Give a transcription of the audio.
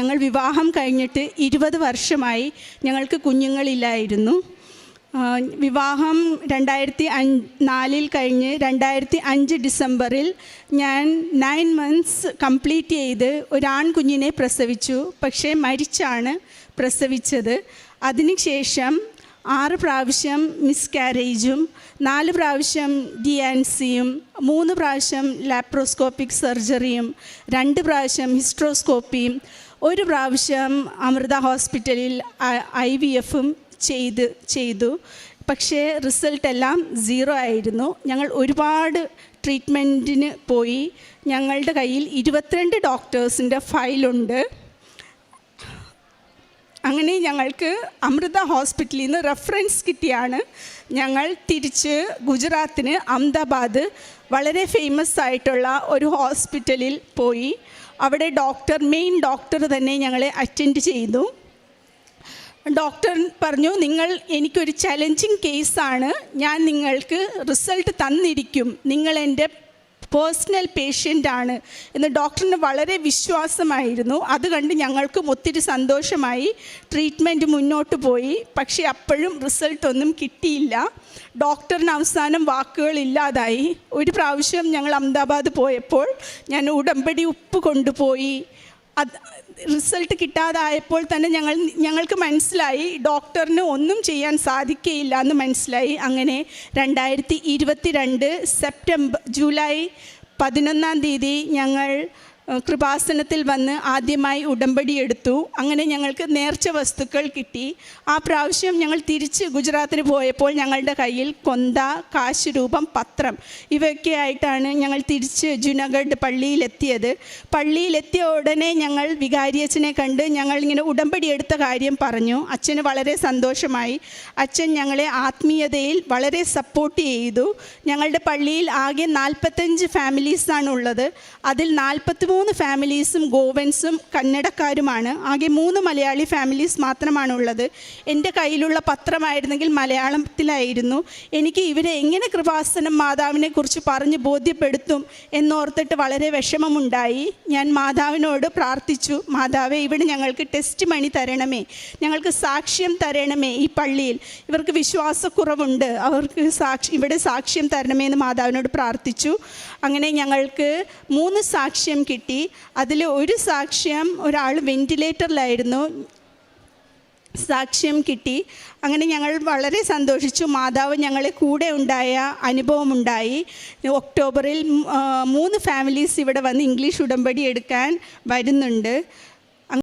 ഞങ്ങൾ വിവാഹം കഴിഞ്ഞിട്ട് ഇരുപത് വർഷമായി ഞങ്ങൾക്ക് കുഞ്ഞുങ്ങളില്ലായിരുന്നു. വിവാഹം രണ്ടായിരത്തി അഞ്ച് നാലിൽ കഴിഞ്ഞ് രണ്ടായിരത്തി അഞ്ച് ഡിസംബറിൽ ഞാൻ നയൻ മന്ത്സ് കംപ്ലീറ്റ് ചെയ്ത് ഒരാൺകുഞ്ഞിനെ പ്രസവിച്ചു. പക്ഷേ മരിച്ചാണ് പ്രസവിച്ചത്. അതിനുശേഷം ആറ് പ്രാവശ്യം മിസ് കാരേജും നാല് പ്രാവശ്യം ഡി ആൻ സിയും മൂന്ന് പ്രാവശ്യം ലാപ്രോസ്കോപ്പിക് സർജറിയും രണ്ട് പ്രാവശ്യം ഹിസ്ട്രോസ്കോപ്പിയും ഒരു പ്രാവശ്യം അമൃത ഹോസ്പിറ്റലിൽ ഐ വി എഫും ചെയ്ത് ചെയ്തു. പക്ഷേ റിസൾട്ട് എല്ലാം സീറോ ആയിരുന്നു. ഞങ്ങൾ ഒരുപാട് ട്രീറ്റ്മെന്റിന് പോയി. ഞങ്ങളുടെ കയ്യിൽ ഇരുപത്തിരണ്ട് ഡോക്ടേഴ്സിന്റെ ഫയലുണ്ട്. അങ്ങനെ ഞങ്ങൾക്ക് അമൃത ഹോസ്പിറ്റലിൽ നിന്ന് റെഫറൻസ് കിട്ടിയാണ്. ഞങ്ങൾ തിരിച്ച് ഗുജറാത്തിന് അഹമ്മദാബാദ് വളരെ ഫേമസ് ആയിട്ടുള്ള ഒരു ഹോസ്പിറ്റലിൽ പോയി. അവിടെ ഡോക്ടർ മെയിൻ ഡോക്ടർ തന്നെ ഞങ്ങളെ അറ്റൻഡ് ചെയ്തു. ഡോക്ടർ പറഞ്ഞു നിങ്ങൾ എനിക്കൊരു ചലഞ്ചിങ് കേസാണ് ഞാൻ നിങ്ങൾക്ക് റിസൾട്ട് തന്നിരിക്കും. നിങ്ങൾ എന്റെ പേഴ്സണൽ പേഷ്യന്റാണ് എന്ന് ഡോക്ടറിന് വളരെ വിശ്വാസമായിരുന്നു. അത് കണ്ട് ഞങ്ങൾക്കും ഒത്തിരി സന്തോഷമായി. ട്രീറ്റ്മെന്റ് മുന്നോട്ട് പോയി. പക്ഷേ അപ്പോഴും റിസൾട്ടൊന്നും കിട്ടിയില്ല. ഡോക്ടറിന് അവസാനം വാക്കുകളില്ലാതായി ഒരു പ്രാവശ്യം ഞങ്ങൾ അഹമ്മദാബാദ് പോയപ്പോൾ ഞാൻ ഉടമ്പടി ഉപ്പ് കൊണ്ടുപോയി. അത് റിസൾട്ട് കിട്ടാതായപ്പോൾ തന്നെ ഞങ്ങൾ ഞങ്ങൾക്ക് മനസ്സിലായി ഡോക്ടറിന് ഒന്നും ചെയ്യാൻ സാധിക്കുകയില്ല എന്ന് മനസ്സിലായി. അങ്ങനെ രണ്ടായിരത്തി ഇരുപത്തി രണ്ട് സെപ്റ്റംബർ ജൂലൈ പതിനൊന്നാം തീയതി ഞങ്ങൾ കൃപാസനത്തിൽ വന്ന് ആദ്യമായി ഉടമ്പടി എടുത്തു. അങ്ങനെ ഞങ്ങൾക്ക് നേർച്ച വസ്തുക്കൾ കിട്ടി. ആ പ്രാവശ്യം ഞങ്ങൾ തിരിച്ച് ഗുജറാത്തിന് പോയപ്പോൾ ഞങ്ങളുടെ കയ്യിൽ കൊന്ത കാശ് രൂപം പത്രം ഇവയൊക്കെ ആയിട്ടാണ് ഞങ്ങൾ തിരിച്ച് ജുനഗഡ് പള്ളിയിലെത്തിയത്. പള്ളിയിലെത്തിയ ഉടനെ ഞങ്ങൾ വികാരിയച്ഛനെ കണ്ട് ഞങ്ങൾ ഇങ്ങനെ ഉടമ്പടി എടുത്ത കാര്യം പറഞ്ഞു. അച്ഛന് വളരെ സന്തോഷമായി. അച്ഛൻ ഞങ്ങളെ ആത്മീയതയിൽ വളരെ സപ്പോർട്ട് ചെയ്തു. ഞങ്ങളുടെ പള്ളിയിൽ ആകെ നാൽപ്പത്തഞ്ച് ഫാമിലീസാണ് ഉള്ളത്. അതിൽ നാൽപ്പത്തിമൂന്ന് ഫാമിലീസും ഗോവൻസും കന്നഡക്കാരുമാണ്. ആകെ മൂന്ന് മലയാളി ഫാമിലീസ് മാത്രമാണ് ഉള്ളത് എന്റെ കയ്യിലുള്ള പത്രമായിരുന്നെങ്കിൽ മലയാളത്തിലായിരുന്നു. എനിക്ക് ഇവരെ എങ്ങനെ കൃപാസനം മാതാവിനെ കുറിച്ച് പറഞ്ഞ് ബോധ്യപ്പെടുത്തും എന്നോർത്തിട്ട് വളരെ വിഷമമുണ്ടായി. ഞാൻ മാതാവിനോട് പ്രാർത്ഥിച്ചു മാതാവെ ഇവിടെ ഞങ്ങൾക്ക് ടെസ്റ്റ് മണി തരണമേ. ഞങ്ങൾക്ക് സാക്ഷ്യം തരണമേ ഈ പള്ളിയിൽ. ഇവർക്ക് വിശ്വാസക്കുറവുണ്ട്. അവർക്ക് സാക്ഷി ഇവിടെ സാക്ഷ്യം തരണമേ എന്ന് മാതാവിനോട് പ്രാർത്ഥിച്ചു. അങ്ങനെ ഞങ്ങൾക്ക് മൂന്ന് സാക്ഷ്യം കിട്ടി. അതിൽ ഒരു സാക്ഷ്യം ഒരാൾ വെന്റിലേറ്ററിലായിരുന്നു സാക്ഷ്യം കിട്ടി. അങ്ങനെ ഞങ്ങൾ വളരെ സന്തോഷിച്ചു. മാതാവ് ഞങ്ങളെ കൂടെ ഉണ്ടായ അനുഭവമുണ്ടായി. ഒക്ടോബറിൽ മൂന്ന് ഫാമിലീസ് ഇവിടെ വന്ന് ഇംഗ്ലീഷ് ഉടമ്പടി എടുക്കാൻ വരുന്നുണ്ട്.